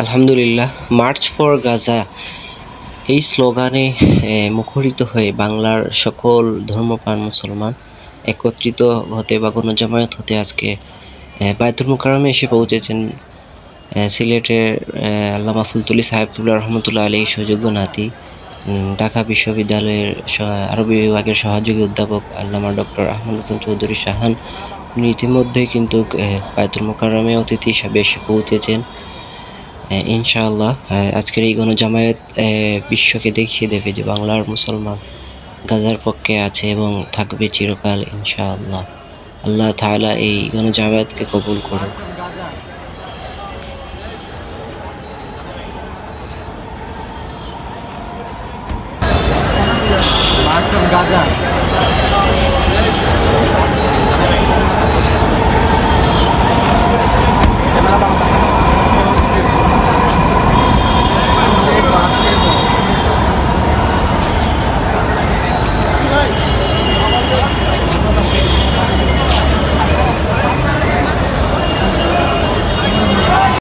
আলহামদুলিল্লাহ March for Gaza এই স্লোগানে মুখরিত হয়ে বাংলার সকল ধর্মপ্রাণ মুসলমান একত্রিত হতে বা গণজামায়াত হতে আজকে বায়তুল মুকাররমে এসে পৌঁছেছেন সিলেটের আল্লামা ফুলতুলি সাহেবুল্লাহ রহমতুল্লাহ আলী সুযোগ্য নাতি ঢাকা বিশ্ববিদ্যালয়ের আরবি বিভাগের সহযোগী অধ্যাপক আল্লামা ডক্টর আহমদ হাসান চৌধুরী শাহান। ইতিমধ্যেই কিন্তু বায়তুল মুকাররমে অতিথি হিসাবে এসে পৌঁছেছেন। ইনশাআল্লাহ আজকের এই গণজামায়াত বিশ্বকে দেখিয়ে দেবে যে বাংলার মুসলমান গাজার পক্ষে আছে এবং থাকবে চিরকাল, ইনশাআল্লাহ আল্লাহ তাআলা এই গণজামায়াতকে কবুল করুন Gaza.